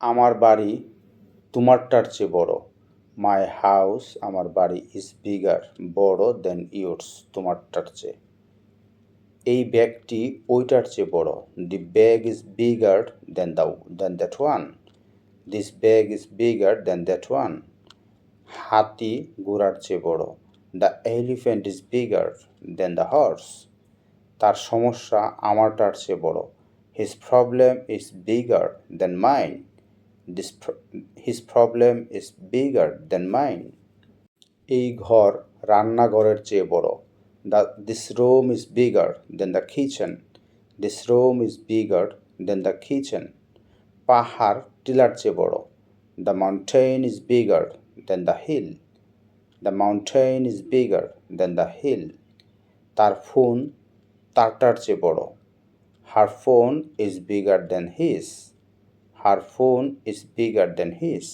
আমার বাড়ি তোমারটার চেয়ে বড়। মাই হাউস আমার বাড়ি ইজ বিগার বড় দেন ইয়োর্স তোমারটার চেয়ে। এই ব্যাগটি ওইটার চেয়ে বড়। The bag is bigger than the than that one this bag is bigger than that one হাতি ঘোড়ার চেয়ে বড়। The elephant is bigger than the horse তার সমস্যা আমারটার চেয়ে বড়। His problem is bigger than mine this his problem is bigger than mine এই ঘর রান্নাঘরের চেয়ে বড়। The this room is bigger than the kitchen this room is bigger than the kitchen পাহাড় টিলার চেয়ে বড়। The mountain is bigger than the hill the mountain is bigger than the hill তার phone তারটার চেয়ে বড়। Her phone is bigger than his her phone is bigger than his